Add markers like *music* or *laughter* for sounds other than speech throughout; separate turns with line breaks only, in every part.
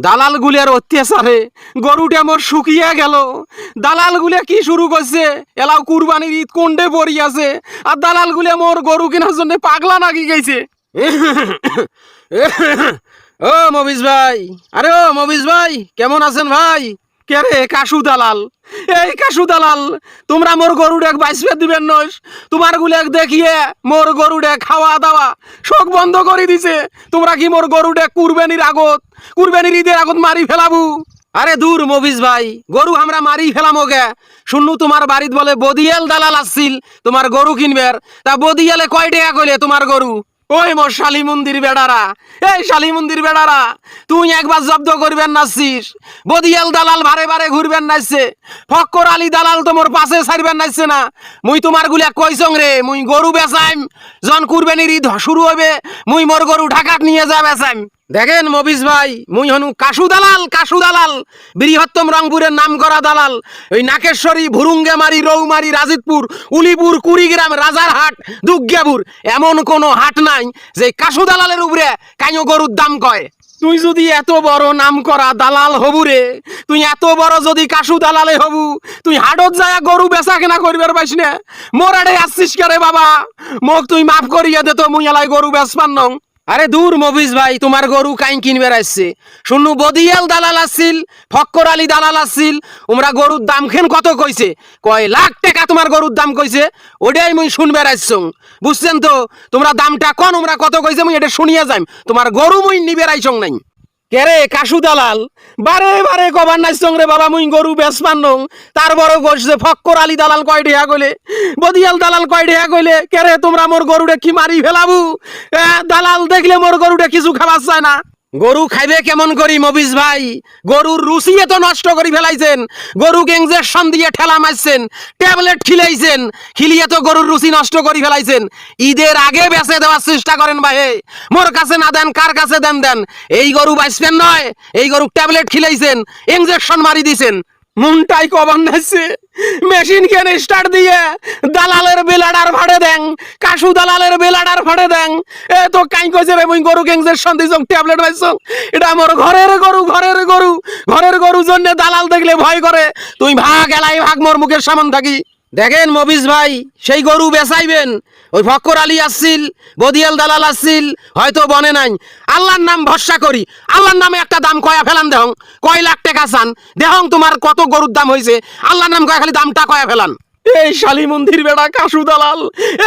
দালাল গুলিয়ার অত্যাচারে। গরুটা মোর শুকিয়ে গেল। দালাল গুলিয়া কি শুরু করছে? এলাও কুরবানির ঈদ কোনডে পড়ি আছে? আর দালাল গুলিয়া মোর গরু কেনার জন্য পাগলা নাকি গেছে। *coughs* ও মবিস ভাই। আরে ও মবিস ভাই, কেমন আছেন ভাই? কে রে? দালাল। এই কাশু দালাল, তোমরা মোর গরুডেক বাইসবে দিবেন নস তোমার গুলেক দেখিয়ে মোর গরুডে খাওয়া দাওয়া শোক বন্ধ করে দিছে। তোমরা কি মোর গরুডে কুরবানির আগত, কুরবানির ঈদের আগত মারি ফেলাবু? আরে দূর মবিস ভাই, গরু আমরা মারি ফেলামো গে শুনলু তোমার বাড়িত বলে বদিয়াল দালাল আসছিল, তোমার গরু কিনবের। তা বদিয়ালে কয় টাকা কইলে তোমার গরু? ওই মোর শালি মন্দির বেড়ারা, এই শালি মন্দির বেড়ারা, তুই একবার জব্দ করবেন নাচিস বদিয়াল দালাল ভারে ভারে ঘুরবেন নাচছে ফক্কর আলী দালাল তোমার পাশে ছাড়বেন নাচছে না। মুই তোমারগুলা কইসং রে, মুই গরু বেচাইম জন কুরবানির ঈদ শুরু হবে, মুই মোর গরু ঢাকাত নিয়ে যা বেচাইম দেখেন মবিস ভাই, মুই হনু কাশু দালাল কাশু দালাল। বৃহত্তম রংপুরের নাম করা দালাল। ওই নাকেশ্বরী ভুরুঙ্গেমারি রৌমারি রাজিতপুর উলিপুর, কুড়িগ্রাম, রাজারহাট দুর্গাপুর এমন কোনো হাট নাই যে কাশু দালালের উপরে কাইও গরুর দাম কয়। তুই যদি এত বড় নাম করা দালাল হবু রে, তুই এত বড় যদি কাশু দালালে হবু, তুই হাটত যায় গরু বেচা কেনা করিবার পাইস না। মোরাডে আসছিস কে বাবা? মোক তুই মাফ করিয়া দে তো, মুই এলাই গরু বেচপান নং। আরে দূর মফিজ ভাই, তোমার গরু কাই কিনবে আসছে শুনু বদিয়াল দালাল আসছিল ফক্কর আলী দালাল আসছিল ওমরা গরুর দাম খেন কত কইছে? কয় লাখ টাকা তোমার গরুর দাম কইছে ওটাই মুই শুনবে আসছং বুঝছেন তো? তোমরা দামটা কন ওমরা কত কইছে, মুই এটা শুনিয়া যাইম। তোমার গরু মুই নিবে আইসং নাই। কেরে কাশু দালাল? বারে বারে কবার নাই রে বাবা, মুই গরু বেশ নং তার বড় কইছে ফক্কর আলী দালাল, কয় ঢেয়া গলে বদিয়াল দালাল, কয় ঢেয়া কইলে? কেরে তোমরা মোর গরুটা কি মারি ফেলাবু? দালাল, দেখলে মোর গরুটা কিছু খাবার চায় না। গরু খাইবে কেমন করি মবিস ভাই? গরুর রুচিয়ে তো নষ্ট করি ফেলাইছেন। গরু ইঞ্জেকশন দিয়ে ঠেলা মারছেন, ট্যাবলেট খিলাইছেন, খিলিয়ে তো গরুর রুচি নষ্ট করি ফেলাইছেন। ঈদের আগে বেঁচে দেওয়ার চেষ্টা করেন ভাই মোর কাছে না দেন, কার কাছে দেন দেন? এই গরু বাঁচবেন নয়, এই গরু ট্যাবলেট খিলাইছেন ইঞ্জেকশন মারি দিছেন। মুনটাই কবার নাইছে মেশিন কেন স্টার্ট দিয়ে? দালালের বেলাডার ভাড়ে দেন। কাশু দালালের বেলাডার ভাড়ে দেন। এ তো কাই কইছে রে মুই গরু গ্যাংজের সন্ধি যোগ ট্যাবলেট পাইছং। এটা আমার ঘরের গরু ঘরের গরু। ঘরের গরু জন্য দালাল দেখলে ভয় করে। তুই ভাগ এলাই, ভাগ মোর মুখের সামান থাকি। দেখেন মবিস ভাই, সেই গরু বেচাইবেন। ওই ফক্কর আলী আসছিল, বদিয়াল দালাল আসছিল, হয়তো বনে নাই। আল্লাহর নাম ভরসা করি। আল্লাহর নামে একটা দাম কয়া ফেলান দেহং। কয় লাখ টাকা চান। দেহং তোমার কত গরুর দাম হয়েছে আল্লাহর নাম কয়া খালি দামটা কয়া ফেলান। এই শালি মন্দির বেড়া কাশু দালাল,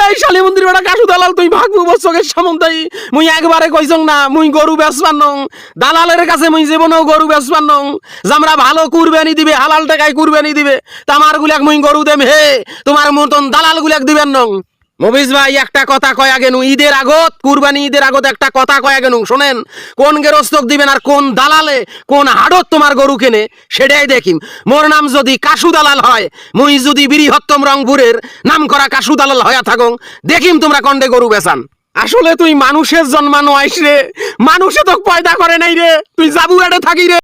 এই শালি মন্দির বেড়া কাশু দালাল, তুই ভাগবু বসকের সামন্তাই। মুই একবারে কইছং না, মুই গরু বেসবার নং। দালালের কাছে মুই জীবনেও গরু বেচবান নং। জামরা ভালো কুরবানি দিবে, হালাল টাকায় কুরবানি দিবে। তামার গুলাক মুই গরু দেম হে, তোমার মতন দালাল গুলাক দিবেন নং। মবিস ভাই, একটা কথা কয়া গেনু, ঈদের আগত, কুরবানি ঈদের আগত একটা কথা কয়া গেনু, শোনেন, কোন গেরস্তক দিবেন আর কোন দালালে, কোন হাডত তোমার গরু কেনে, সেটাই দেখিম। মোর নাম যদি কাশু দালাল হয়, মুই যদি বৃহত্তম রংপুরের নাম করা কাশু দালাল হয়া থাকং, দেখিম তোমরা কন্ডে গরু বেচান। আসলে তুই মানুষের জন্মানো আইস রে, মানুষে তো পয়দা করে নাই রে, তুই এডে থাকি রে।